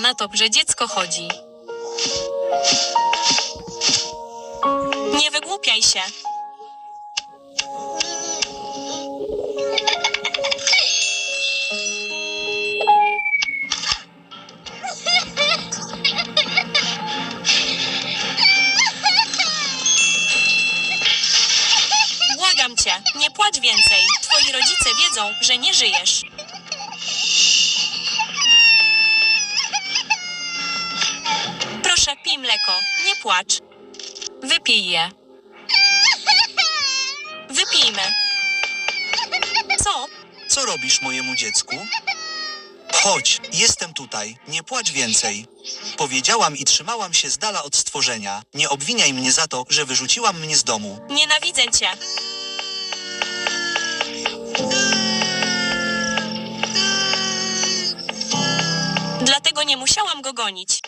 na to, że dziecko chodzi. Nie wygłupiaj się. Cię, nie płacz więcej. Twoi rodzice wiedzą, że nie żyjesz. Proszę, pij mleko. Nie płacz. Wypij je. Wypijmy. Co? Co robisz mojemu dziecku? Chodź, jestem tutaj, nie płacz więcej. Powiedziałam i trzymałam się z dala od stworzenia. Nie obwiniaj mnie za to, że wyrzuciłam mnie z domu. Nienawidzę cię. Dlatego nie musiałam go gonić.